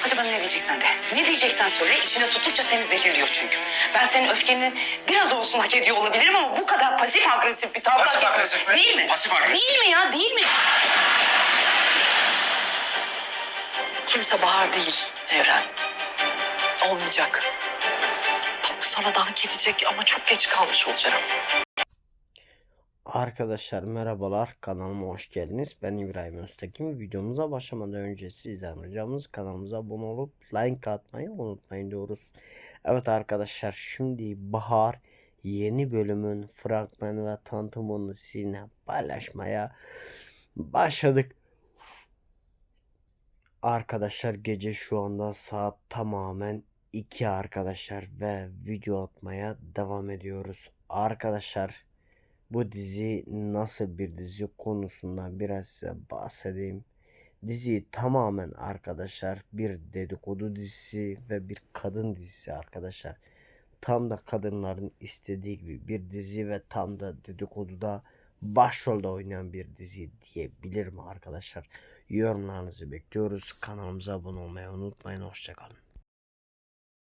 Hadi bana ne diyeceksen de. Ne diyeceksen söyle. içine tuttukça seni zehirliyor çünkü. Ben senin öfkeni biraz olsun hak ediyor olabilirim ama bu kadar pasif agresif bir tavır Pasif hak etmiyorum. agresif mi? Değil mi? Pasif agresif. Değil mi ya? Değil mi? Kimse Bahar değil Evren. Olmayacak. Bak bu sana da hak edecek ama çok geç kalmış olacaksın. Arkadaşlar merhabalar kanalıma hoş geldiniz. Ben İbrahim Öztekin. Videomuza başlamadan önce sizden ricamız kanalımıza abone olup like atmayı unutmayın diyoruz. Evet arkadaşlar şimdi Bahar yeni bölümün fragmanı ve tanıtımını sizinle paylaşmaya başladık. Arkadaşlar gece şu anda saat tamamen 2 arkadaşlar ve video atmaya devam ediyoruz. Arkadaşlar bu dizi nasıl bir dizi konusundan biraz size bahsedeyim. Dizi tamamen arkadaşlar bir dedikodu dizisi ve bir kadın dizisi arkadaşlar. Tam da kadınların istediği gibi bir dizi ve tam da dedikoduda başrolde oynayan bir dizi diyebilirim arkadaşlar. Yorumlarınızı bekliyoruz. Kanalımıza abone olmayı unutmayın. Hoşçakalın.